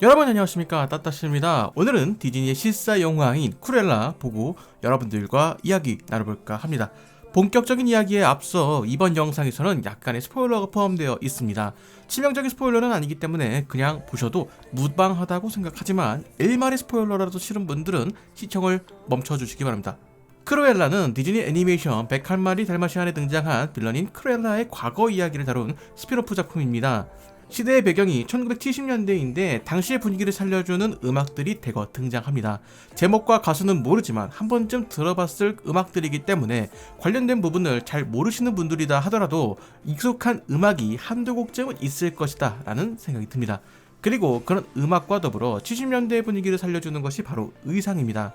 여러분 안녕하십니까? 따따시입니다. 오늘은 디즈니의 실사 영화인 쿠렐라 보고 여러분들과 이야기 나눠볼까 합니다. 본격적인 이야기에 앞서 이번 영상에서는 약간의 스포일러가 포함되어 있습니다. 치명적인 스포일러는 아니기 때문에 그냥 보셔도 무방하다고 생각하지만 일말의 스포일러라도 싫은 분들은 시청을 멈춰주시기 바랍니다. 크루엘라는 디즈니 애니메이션 101마리 달마시안에 등장한 빌런인 크루엘라의 과거 이야기를 다룬 스피노프 작품입니다 시대의 배경이 1970년대인데 당시의 분위기를 살려주는 음악들이 대거 등장합니다. 제목과 가수는 모르지만 한 번쯤 들어봤을 음악들이기 때문에 관련된 부분을 잘 모르시는 분들이다 하더라도 익숙한 음악이 한두 곡쯤은 있을 것이다 라는 생각이 듭니다. 그리고 그런 음악과 더불어 70년대의 분위기를 살려주는 것이 바로 의상입니다.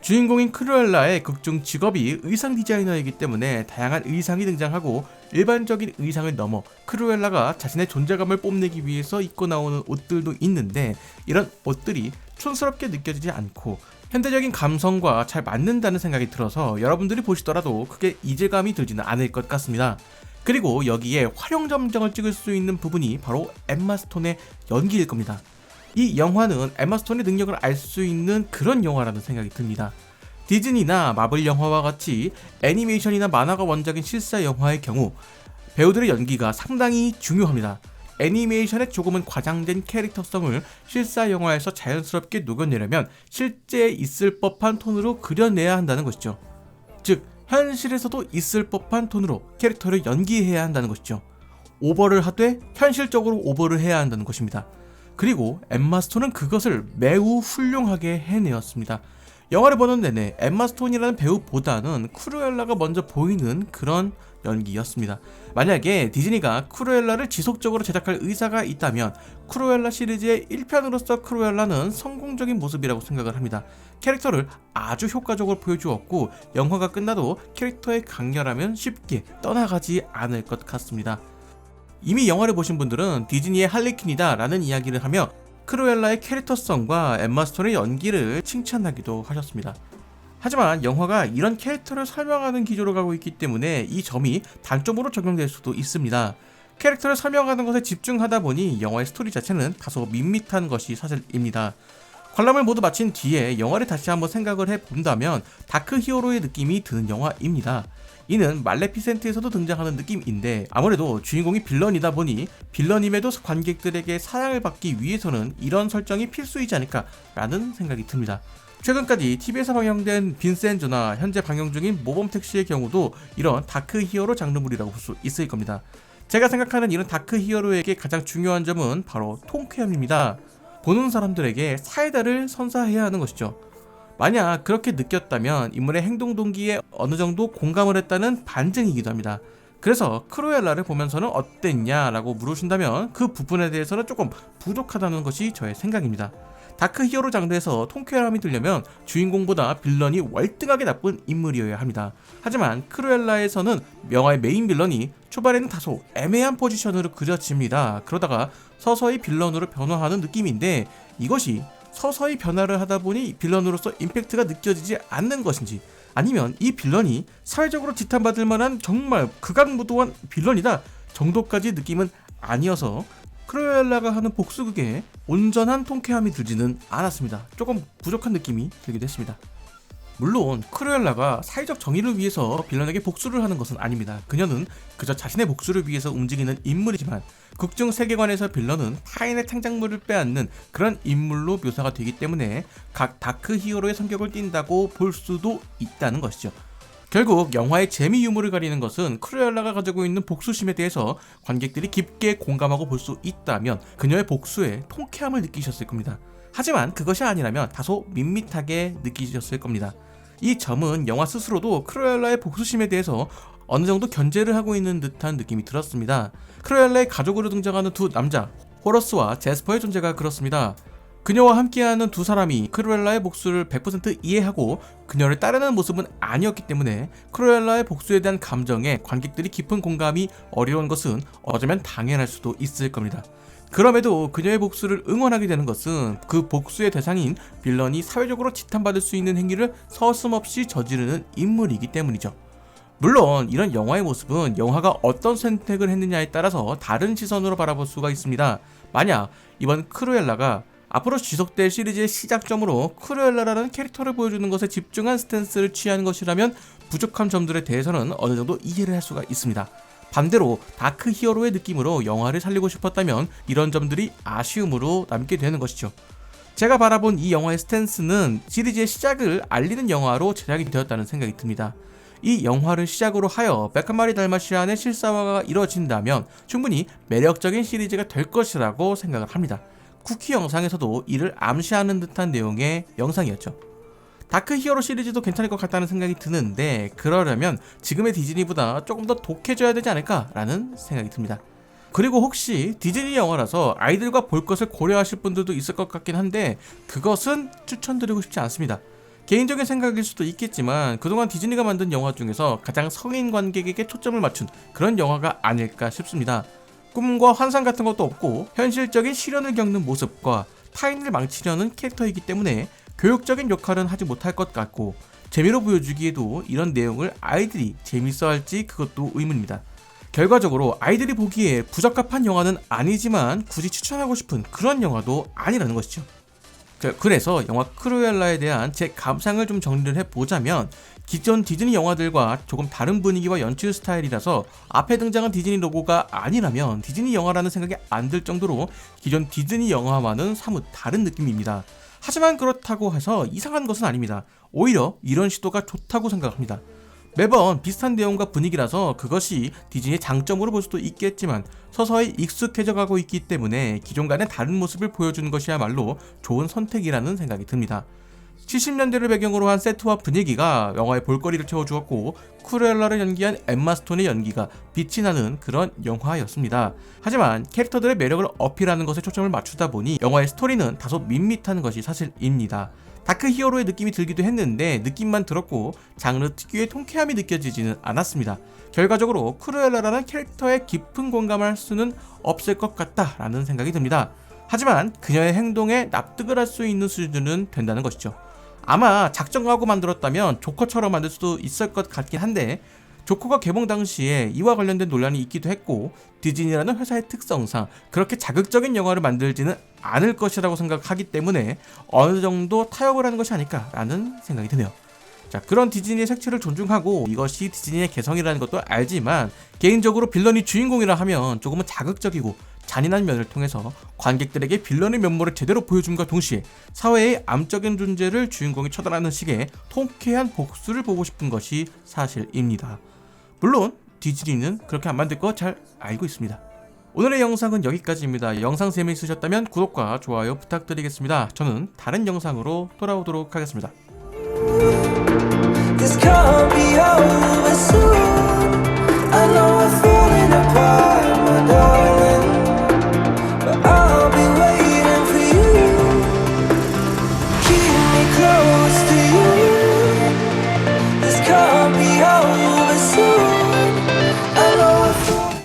주인공인 크루엘라의 극중 직업이 의상 디자이너이기 때문에 다양한 의상이 등장하고 일반적인 의상을 넘어 크루엘라가 자신의 존재감을 뽐내기 위해서 입고 나오는 옷들도 있는데 이런 옷들이 촌스럽게 느껴지지 않고 현대적인 감성과 잘 맞는다는 생각이 들어서 여러분들이 보시더라도 크게 이질감이 들지는 않을 것 같습니다. 그리고 여기에 활용 점정을 찍을 수 있는 부분이 바로 엠마 스톤의 연기일 겁니다. 이 영화는 엠마 스톤의 능력을 알 수 있는 그런 영화라는 생각이 듭니다. 디즈니나 마블 영화와 같이 애니메이션이나 만화가 원작인 실사 영화의 경우 배우들의 연기가 상당히 중요합니다. 애니메이션에 조금은 과장된 캐릭터성을 실사 영화에서 자연스럽게 녹여내려면 실제 있을 법한 톤으로 그려내야 한다는 것이죠. 즉, 현실에서도 있을 법한 톤으로 캐릭터를 연기해야 한다는 것이죠. 오버를 하되 현실적으로 오버를 해야 한다는 것입니다. 그리고 엠마 스톤은 그것을 매우 훌륭하게 해내었습니다. 영화를 보는 내내 엠마 스톤이라는 배우보다는 크루엘라가 먼저 보이는 그런 연기였습니다. 만약에 디즈니가 크루엘라를 지속적으로 제작할 의사가 있다면 크루엘라 시리즈의 1편으로서 크루엘라는 성공적인 모습이라고 생각을 합니다. 캐릭터를 아주 효과적으로 보여주었고 영화가 끝나도 캐릭터의 강렬함은 쉽게 떠나가지 않을 것 같습니다. 이미 영화를 보신 분들은 디즈니의 할리퀸이다 라는 이야기를 하며 크루엘라의 캐릭터성과 엠마 스톤의 연기를 칭찬하기도 하셨습니다. 하지만 영화가 이런 캐릭터를 설명하는 기조로 가고 있기 때문에 이 점이 단점으로 적용될 수도 있습니다. 캐릭터를 설명하는 것에 집중하다 보니 영화의 스토리 자체는 다소 밋밋한 것이 사실입니다. 관람을 모두 마친 뒤에 영화를 다시 한번 생각을 해본다면 다크 히어로의 느낌이 드는 영화입니다. 이는 말레피센트에서도 등장하는 느낌인데 아무래도 주인공이 빌런이다 보니 빌런임에도 관객들에게 사랑을 받기 위해서는 이런 설정이 필수이지 않을까라는 생각이 듭니다. 최근까지 TV에서 방영된 빈센조나 현재 방영 중인 모범택시의 경우도 이런 다크 히어로 장르물이라고 볼 수 있을 겁니다. 제가 생각하는 이런 다크 히어로에게 가장 중요한 점은 바로 통쾌함입니다. 보는 사람들에게 사이다를 선사해야 하는 것이죠. 만약 그렇게 느꼈다면 인물의 행동 동기에 어느 정도 공감을 했다는 반증이기도 합니다. 그래서 크루엘라를 보면서는 어땠냐라고 물으신다면 그 부분에 대해서는 조금 부족하다는 것이 저의 생각입니다. 다크 히어로 장르에서 통쾌함이 들려면 주인공보다 빌런이 월등하게 나쁜 인물이어야 합니다. 하지만 크루엘라에서는 영화의 메인 빌런이 초반에는 다소 애매한 포지션으로 그려집니다. 그러다가 서서히 빌런으로 변화하는 느낌인데 이것이 서서히 변화를 하다 보니 빌런으로서 임팩트가 느껴지지 않는 것인지 아니면 이 빌런이 사회적으로 지탄받을 만한 정말 극악무도한 빌런이다 정도까지 느낌은 아니어서 크로엘라가 하는 복수극에 온전한 통쾌함이 들지는 않았습니다. 조금 부족한 느낌이 들기도 했습니다. 물론 크루엘라가 사회적 정의를 위해서 빌런에게 복수를 하는 것은 아닙니다. 그녀는 그저 자신의 복수를 위해서 움직이는 인물이지만 극중 세계관에서 빌런은 타인의 창작물을 빼앗는 그런 인물로 묘사가 되기 때문에 각 다크 히어로의 성격을 띈다고 볼 수도 있다는 것이죠. 결국 영화의 재미 유무를 가리는 것은 크루엘라가 가지고 있는 복수심에 대해서 관객들이 깊게 공감하고 볼 수 있다면 그녀의 복수에 통쾌함을 느끼셨을 겁니다. 하지만 그것이 아니라면 다소 밋밋하게 느끼셨을 겁니다. 이 점은 영화 스스로도 크루엘라의 복수심에 대해서 어느 정도 견제를 하고 있는 듯한 느낌이 들었습니다. 크루엘라의 가족으로 등장하는 두 남자, 호러스와 제스퍼의 존재가 그렇습니다. 그녀와 함께하는 두 사람이 크루엘라의 복수를 100% 이해하고 그녀를 따르는 모습은 아니었기 때문에 크루엘라의 복수에 대한 감정에 관객들이 깊은 공감이 어려운 것은 어쩌면 당연할 수도 있을 겁니다. 그럼에도 그녀의 복수를 응원하게 되는 것은 그 복수의 대상인 빌런이 사회적으로 지탄받을 수 있는 행위를 서슴없이 저지르는 인물이기 때문이죠. 물론 이런 영화의 모습은 영화가 어떤 선택을 했느냐에 따라서 다른 시선으로 바라볼 수가 있습니다. 만약 이번 크루엘라가 앞으로 지속될 시리즈의 시작점으로 크루엘라라는 캐릭터를 보여주는 것에 집중한 스탠스를 취하는 것이라면 부족한 점들에 대해서는 어느 정도 이해를 할 수가 있습니다. 반대로 다크 히어로의 느낌으로 영화를 살리고 싶었다면 이런 점들이 아쉬움으로 남게 되는 것이죠. 제가 바라본 이 영화의 스탠스는 시리즈의 시작을 알리는 영화로 제작이 되었다는 생각이 듭니다. 이 영화를 시작으로 하여 백한마리 달마시안의 실사화가 이뤄진다면 충분히 매력적인 시리즈가 될 것이라고 생각을 합니다. 쿠키 영상에서도 이를 암시하는 듯한 내용의 영상이었죠. 다크 히어로 시리즈도 괜찮을 것 같다는 생각이 드는데 그러려면 지금의 디즈니보다 조금 더 독해져야 되지 않을까라는 생각이 듭니다. 그리고 혹시 디즈니 영화라서 아이들과 볼 것을 고려하실 분들도 있을 것 같긴 한데 그것은 추천드리고 싶지 않습니다. 개인적인 생각일 수도 있겠지만 그동안 디즈니가 만든 영화 중에서 가장 성인 관객에게 초점을 맞춘 그런 영화가 아닐까 싶습니다. 꿈과 환상 같은 것도 없고 현실적인 시련을 겪는 모습과 타인을 망치려는 캐릭터이기 때문에 교육적인 역할은 하지 못할 것 같고 재미로 보여주기에도 이런 내용을 아이들이 재밌어 할지 그것도 의문입니다. 결과적으로 아이들이 보기에 부적합한 영화는 아니지만 굳이 추천하고 싶은 그런 영화도 아니라는 것이죠. 그- 그래서 영화 크루엘라에 대한 제 감상을 좀 정리를 해보자면 기존 디즈니 영화들과 조금 다른 분위기와 연출 스타일이라서 앞에 등장한 디즈니 로고가 아니라면 디즈니 영화라는 생각이 안 들 정도로 기존 디즈니 영화와는 사뭇 다른 느낌입니다. 하지만 그렇다고 해서 이상한 것은 아닙니다. 오히려 이런 시도가 좋다고 생각합니다. 매번 비슷한 내용과 분위기라서 그것이 디즈니의 장점으로 볼 수도 있겠지만 서서히 익숙해져 가고 있기 때문에 기존과는 다른 모습을 보여주는 것이야말로 좋은 선택이라는 생각이 듭니다. 70년대를 배경으로 한 세트와 분위기가 영화의 볼거리를 채워주었고 쿠렐라를 연기한 엠마 스톤의 연기가 빛이 나는 그런 영화였습니다. 하지만 캐릭터들의 매력을 어필하는 것에 초점을 맞추다 보니 영화의 스토리는 다소 밋밋한 것이 사실입니다. 다크 히어로의 느낌이 들기도 했는데 느낌만 들었고 장르 특유의 통쾌함이 느껴지지는 않았습니다. 결과적으로 크루엘라라는 캐릭터에 깊은 공감할 수는 없을 것 같다라는 생각이 듭니다. 하지만 그녀의 행동에 납득을 할 수 있는 수준은 된다는 것이죠. 아마 작정하고 만들었다면 조커처럼 만들 수도 있을 것 같긴 한데 조커가 개봉 당시에 이와 관련된 논란이 있기도 했고 디즈니라는 회사의 특성상 그렇게 자극적인 영화를 만들지는 않을 것이라고 생각하기 때문에 어느 정도 타협을 하는 것이 아닐까라는 생각이 드네요. 자 그런 디즈니의 색채를 존중하고 이것이 디즈니의 개성이라는 것도 알지만 개인적으로 빌런이 주인공이라 하면 조금은 자극적이고 잔인한 면을 통해서 관객들에게 빌런의 면모를 제대로 보여줌과 동시에 사회의 암적인 존재를 주인공이 처단하는 식의 통쾌한 복수를 보고 싶은 것이 사실입니다. 물론 디즈니는 그렇게 안 만들 거 잘 알고 있습니다. 오늘의 영상은 여기까지입니다. 영상 재미있으셨다면 구독과 좋아요 부탁드리겠습니다. 저는 다른 영상으로 돌아오도록 하겠습니다. This can't be over soon. I know I feel